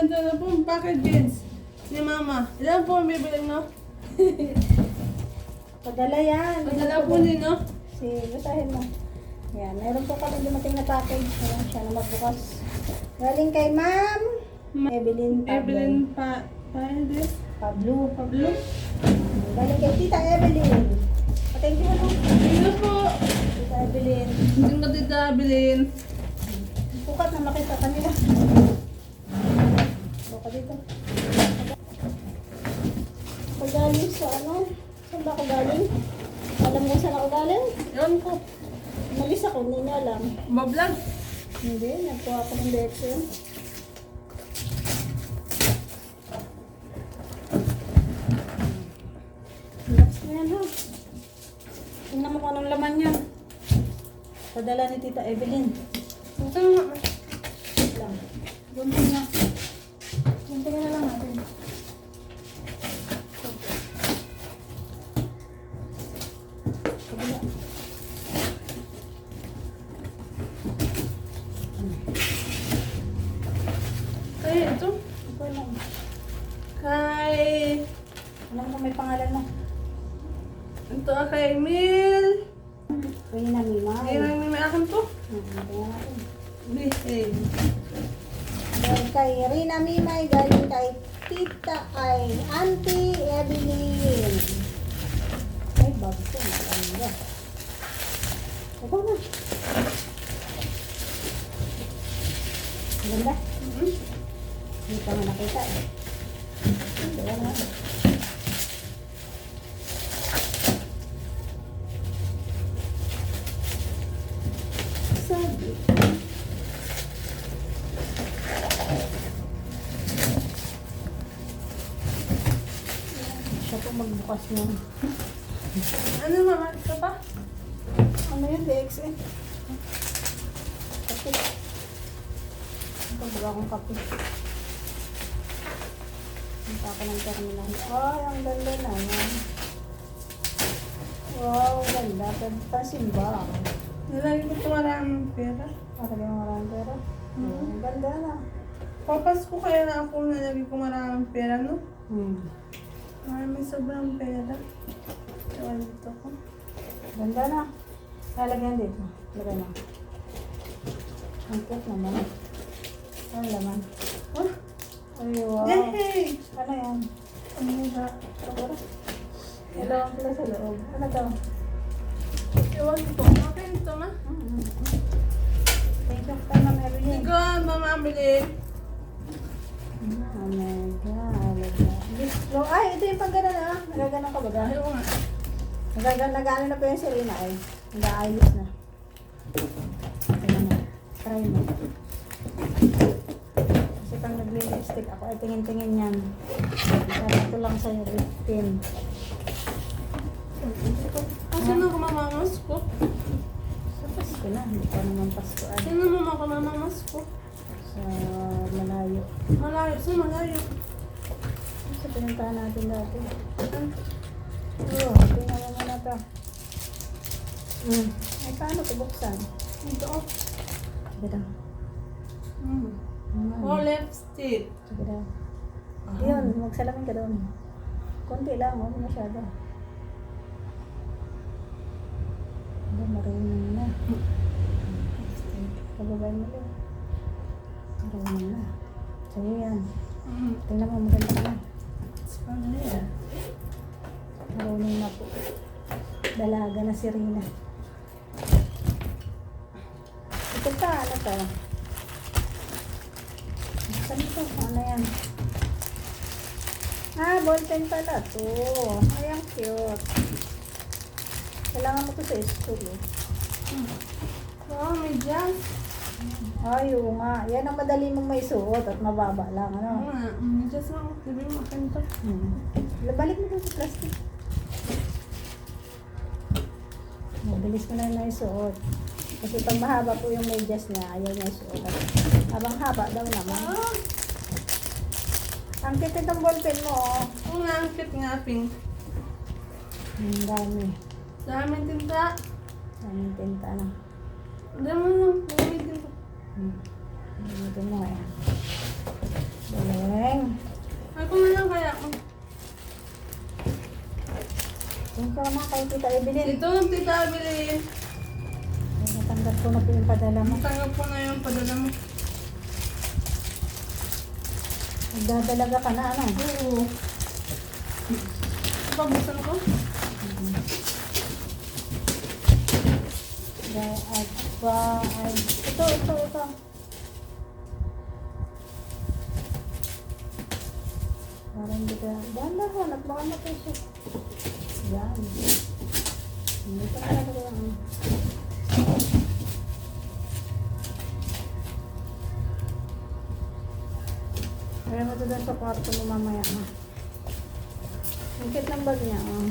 ito na po ang packages ni Mama. Ilan po ang bibili no? Padala yan. Padala po din, no? Si, basahin mo. Yan, meron po kami dumating na package. Ayan siya na magbukas. Galing kay Ma'am Ma- Evelyn Pablo. Evelyn pa... Pablo? Pablo. Pablo? Galing kay Tita Evelyn. Thank you ano? Sino po? Tita Evelyn. Hindi mo titabilin. Bukat na makita kanila. Buka dito. Ako galing sa ano? Saan ba ako galing? Alam mo saan ako galing? Ewan ko. Umalis ako, hindi niya alam. Bablog. Hindi, nagkuha ako ng direction. Relax mo yan ha. Tingnan mo kung anong laman yan. Padala ni Tita Evelyn. Ito nga. Lang. Gunting na. Gunting na lang natin. Kabila. Ay, ito. Ito lang. Kay... Alam mo may pangalan mo. Ito ah, kay Emil. Reyna Mimay. Ngayon ang may akin to. Behave. Galing kay Rina Mimay, galing kay Tita ay Auntie Evelyn. Bago ko. Maganda. Ito na. Maganda. Mhm. Hindi nga nakita eh. Na. Sabi. Siya po magbukas niyan. Ano mama? Ito pa? Ano yun, DX eh? Kape. Ito, baga akong kape. Punta ako ng terminal. Ay, ang ganda na yan. Wow, ganda. Pwede pa simba. Nilagay ko ito maraming pera. Yung maraming pera. Mhm. Ang ganda na. Papas ko kaya na ako nilagay ko maraming pera, no? Hmm. Maraming sobrang pera. Ewan dito ko. Ganda na. Lalagyan dito. Lagyan na. Ang cute naman. Ano laman? Oh, Ay, wow. yay! Ano yan? Ano ba? Siguro. Hello, pala sa loob. Ano to? Ewan ko. Okay, ito ma. Thank you kay Ma'am Evelyn. Ikaw ang mamamili. Oh my God. Bistro. Ay, ito yung pag gano'n ah. Nagaganon ka ba? Ayaw nga. Nagaganon, nag-ano na po yung Serena ay. Nag-aayos na. Tingnan mo. Try mo. Kasi pag nagli-lipstick ako, ay tingin-tingin yan. Ko lang sa'yo, lip tint. Sino ko mamamas ko? Sa Pasko na, hindi pa naman Pasko ay. Sino mama ko mamamas ko? Sa malayo. Malayo. Sino malayo? Pinuntahan natin dati. Oo, tingnan mo muna to. Hmm. Ay, paano ito buksan? Ito. oh. Sige daw. Mm. Hmm. Oh, lipstick. Sige daw. Yun, magsalamin ka doon. Konti lang, huwag masyado. Hindi, marunong na. Pababay mo lang. Marunong na. Sa'yo yan. Mm. Tingnan mo, maganda ka na. Spanish. Marunong na po. Dalaga na si Rina. Ito pa, ano to? Saan ito? Ano yan? Ah, ballpen pala to. Ay, ang cute. Kailangan mo to sa school eh. Wow, may jazz. Ay, oo nga. Yan ang madali mong may suot at mababa lang. Oo Ano? nga. May jazz lang. Sabi mo, akin to. Hmm. Balik mo dun sa plastic. Mabilis mo na na isuot. Kasi pag mahaba po yung medyas niya, ayaw niya isuot. Habang haba daw naman. Ah! Ang cute itong ballpen mo, oh. Oo nga, ang cute nga, pink. Ang dami. Daming tinta. Daming tinta na. Dami lang. Dami tinta. Hmm. Ito mo eh. Galing. Ay, kung ano kaya ako. Yung sama kay Tita Evelyn. Ito, Tita Evelyn. Ay, natanggap ko na yung padala mo. Natanggap ko na yung padala mo. Nagdadalaga ka na, ano? Oo. Pabusan ko? Mm-hmm. Ay, ay, at baka matusok. Yan. Pa talaga lang. Kaya mo ito doon sa kwarto mo mamaya. Ha? Ang cute ng bag niya. Oh.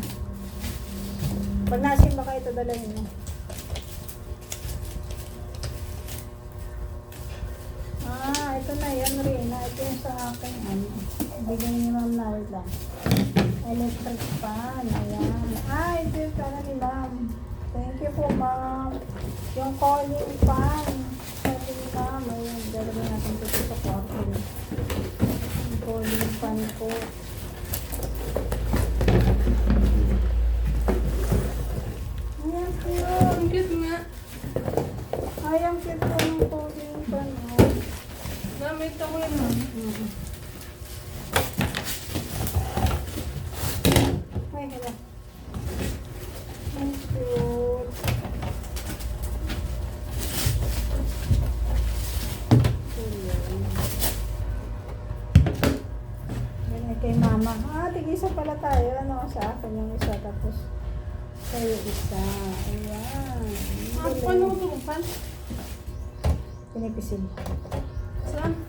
Pag nasin baka ito dalahin mo. Ah, ito na yan, Rina. Ito yung sa akin. Ano, bigyan ni Ma'am na lang. Electric fan. Ayan. Ah, ito yung sana ni Ma'am. Thank you po, Ma'am. Yung calling fan. Sabi ni Ma'am. Ayun, dalawin natin ito sa kwarto. Yung calling fan po. Ayan, cute. Ang cute nga. Ay, ang cute po ng calling fan. Oh. Gamit ako yun. ah. Tig-isa pala tayo. Ano, sa akin yung isa. Tapos, sa'yo isa. Ayan. Ah, paano ko tukupan? Pinipisil. Saan?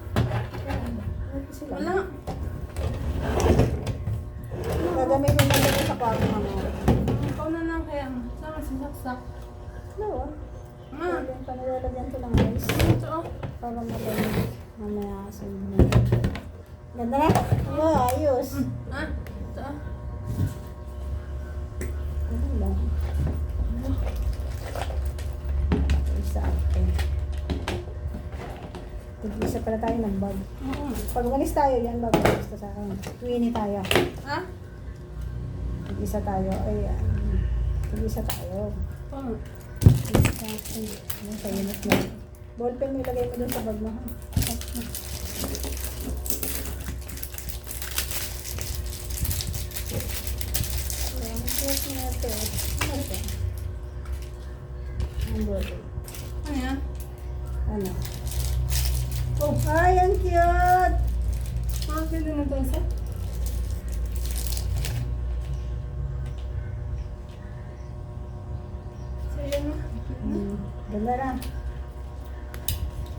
Pinipisil. Wala. Gagamitin mo dito sa kwarto mo. Ikaw na lang kaya. Saan kasi saksak? Ano? Ma, Pwede pa nilalagyan ko ng ice. ito oh. Para malamig. Mamaya kasi mo. Ganda na? Oo, ayos. Ah, ito ah. Ano lang? Isa akin. Tig-isa pala tayo ng bag. Oo. Pag umalis tayo, yan bag. Basta sa akin. Twinny tayo. Ah? Tig-isa tayo. Ayan. Tig-isa tayo. Paano? Tig-isa. Ano sa unit mo. Ballpen mo ilagay mo dun sa bag mo. ha? Ayan, cute na ito. Ano ito? Ang ballpen. Ano yan? Ano? Oh, ay, ang cute! Ah, pwede na ito isa? Yan na. Hmm, ganda na.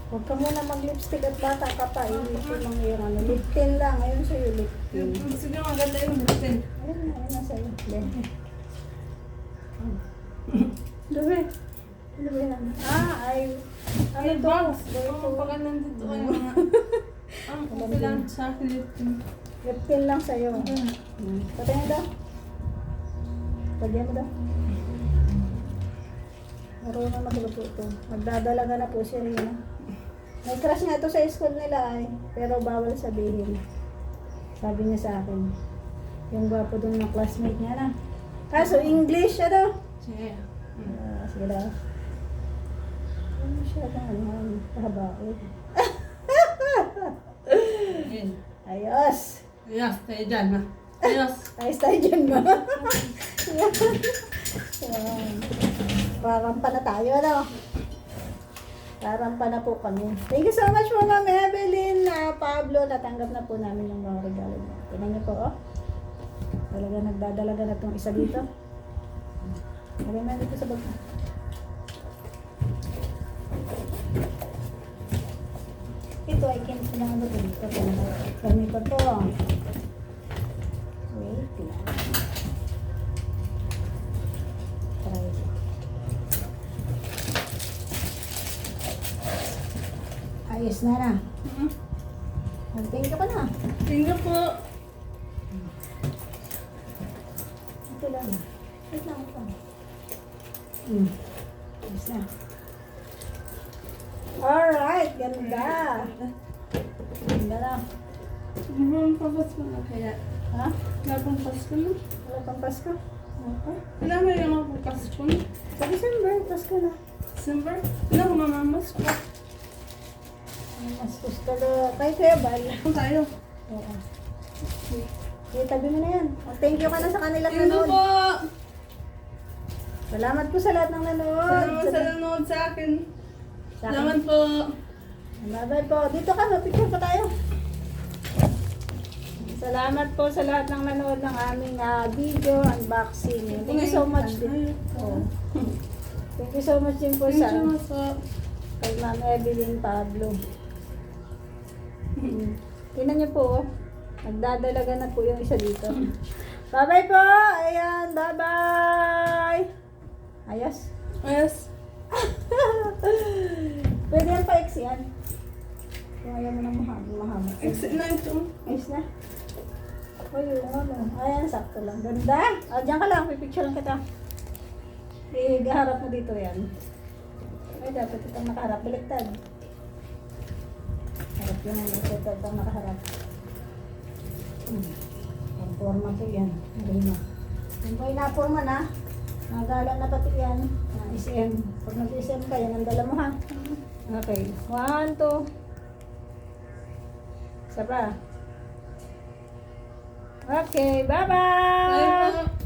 Huwag ka muna mag-lipstick at bata ka pa. Iisip mo yung ano. Lip tint lang. Ayun sa'yo, lip tint. Yung- Sige, maganda yung butin. Ayun na, ayun na sa'yo. Dumi. Ano ba yan? Ah, ay... Ano to? Ito. Oo, pag nandito ay mga... Ang okay lang sa akin ito. Lip tint lang sa'yo. Hmm. Patay na daw. Pagyan mo daw. Marunong magluto ito. Magdadalaga na po si Rina. May crush nga ito sa school nila ay. Pero bawal sabihin. Sabi niya sa akin. Yung gwapo doon ng classmate niya na. Kaso English siya daw. Sige. Ah, sige daw. Ano siya na? Pahabain. Ayun. Ayos! Ayos, tayo dyan ha. Ayos. Ayos tayo dyan mo. Yan. Parampa na tayo, ano? Parampa na po kami. Thank you so much po, Ma'am Evelyn, na Pablo. Natanggap na po namin yung mga regalo niyo. Tingnan niyo po, oh. Talaga nagdadalaga na itong isa dito. Lagay mo dito sa bag. Ito ay kinis na ano dito. Ganito po. Wait lang. Try it. Ayos na na. Mhm. Magtingin ka pa na. Tingnan po. Ito lang. Wait lang. Lang. Hmm. Ayos na. Alright. Ganda. Ganda na. Siguro ang papas ko na kaya. Ha? Napang Pasko na. Wala pang Pasko? Okay. Wala mo yung mga bukas ko. Sa December, tas ka na. December. Wala ko mamamas ko. Ang Mas gusto na. Kay Kuya Bal. Kung tayo. Oo. Okay, tabi mo na yan. Oh, thank you ka na sa kanila na nanood. po. Salamat po sa lahat ng nanood. Salamat sa nanood. Sa akin. Salamat po. Bye-bye po. Dito ka, picture pa tayo. Salamat po sa lahat ng nanood ng aming ah, video unboxing. Thank you so much din. Oh. Thank you so much din po sa kay Ma'am Evelyn Pablo. Mm. Tingnan niyo po, oh. nagdadalaga na po yung isa dito. Bye-bye po! Ayan, bye-bye! Ayos. Yes. Pwede yan pa X yan. Kung ayaw mo na mahaba. mahaba. Exit na ito. Ayos na. Uy, yung ano. Ayan, sakto lang. Ganda. Ah, diyan ka lang. Pipicture lang kita. Eh, gaharap mo dito yan. Ay, dapat itong nakaharap. Baliktad. Harap yun ang ito. Itong nakaharap. Hmm. Ang forma po yan. Marina. Yung po inaporma na. Nagalan na pati yan. Na SM. Pag nag-SM ka, yan ang dala mo ha. Okay. One, two. Isa pa. Okay, bye-bye! Bye po.